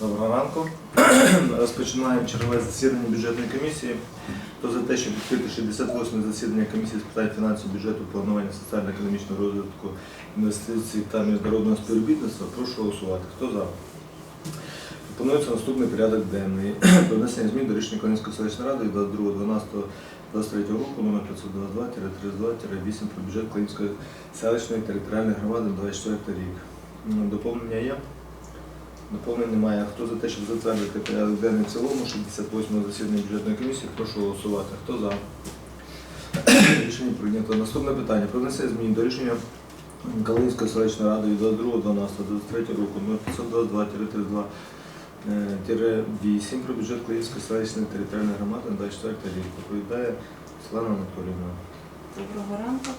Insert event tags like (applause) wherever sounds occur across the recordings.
Доброго ранку. (clears throat) Розпочинаємо чергове засідання бюджетної комісії. Хто за те, щоб відкрити 68 засідання комісії з питань фінансів, бюджету, планування соціально-економічного розвитку, інвестицій та міжнародного співробітництва, прошу голосувати. Хто за? Пропонується наступний порядок денний. (clears throat) Про внесення змін до рішення Колінської селищної ради від 22.12.23 року номер 522-32-8 про бюджет Колінської селищної територіальної громади на 24 рік. Доповнення є? Доповнень немає. Хто за те, щоб затвердити порядок денний в цілому 68-го засідання бюджетної комісії, прошу голосувати. Хто за? Рішення прийнято. Наступне питання. Про змін до рішення Калинської селищної ради від 22.12.23 року номер 522 32 8 про бюджет Київської селищної територіальної громади на 24 рік. Доповідає Світлана Анатоліївна. Доброго ранку.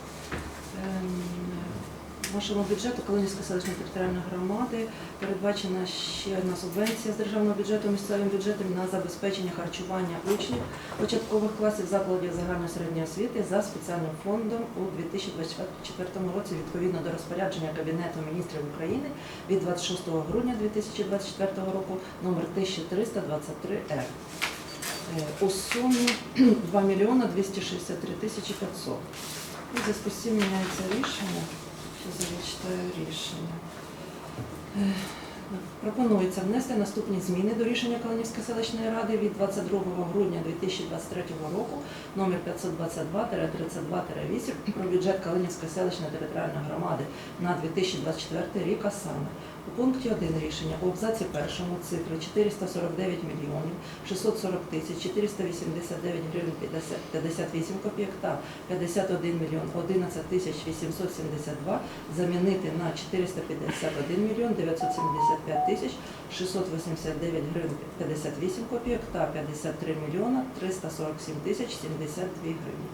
Ем, Вашому бюджету Калинівської селищної територіальної громади передбачена ще одна субвенція з державного бюджету місцевим бюджетом на забезпечення харчування учнів початкових класів закладів загальної середньої освіти за спеціальним фондом у 2024 році відповідно до розпорядження Кабінету міністрів України від 26 грудня 2024 року номер 1323 р у сумі (clears throat) 2 мільйона 263 тисячі 500. У зв'язку з цим міняється рішення. Зараз я читаю рішення. Пропонується внести наступні зміни до рішення Калинівської селищної ради від 22 грудня 2023 року номер 522-32-8 про бюджет Калинівської селищної територіальної громади на 2024 рік, а саме у пункті 1 рішення у абзаці першому цифри 449 мільйонів 640 тисяч 489 гривень 50 58 копійок та 51 мільйон 11 тисяч 872 замінити на 451 мільйон 975 тисяч тисяч 689 гривень 58 копійок та 53 мільйона 347 тисяч 72 гривні.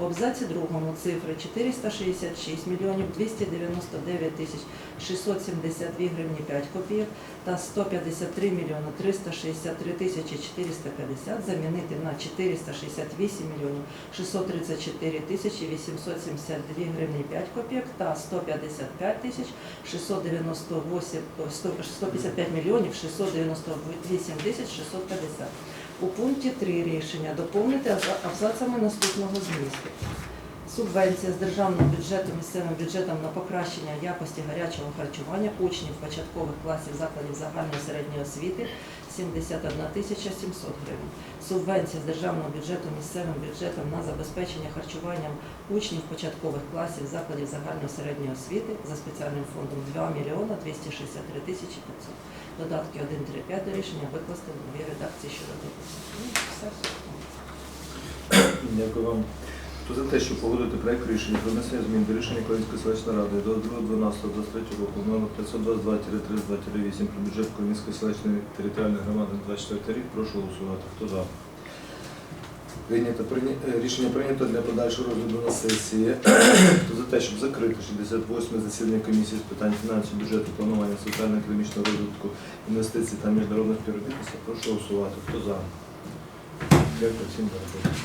У абзаці другому цифри 466 мільйонів 299 тисяч 672 гривні 5 копійок та 153 мільйона 363 тисячі 450 замінити на 468 мільйонів 634 тисячі 872 гривні 5 копійок та 155 тисяч 698 150 25 мільйонів 698 тисяч 650. У пункті 3 рішення доповнити абзацами наступного змісту. Субвенція з державного бюджету місцевим бюджетом на покращення якості гарячого харчування учнів початкових класів закладів загальної середньої освіти 71 тисяча 700 гривень. Субвенція з державного бюджету місцевим бюджетом на забезпечення харчуванням учнів початкових класів закладів загальної середньої освіти за спеціальним фондом 2 мільйона 263 тисячі 500. Додатки 1, 3, 5 до рішення викласти в новій редакції щодо допуску. Ну. Дякую вам. Хто за те, щоб погодити проект рішення про внесення змін до рішення Колінської селищної ради до 2.12.23 року номер 522-32-8 про бюджет Колінської селищної територіальної громади на 24 рік, прошу голосувати. Хто за? Прийнято, прийня- е, рішення прийнято для подальшого розгляду на сесії. (clears throat) Хто за те, щоб закрити 68 засідання комісії з питань фінансів, бюджету, планування соціально-економічного розвитку, інвестицій та міжнародного співробітництва, прошу голосувати. Хто за? Дякую всім за роботу.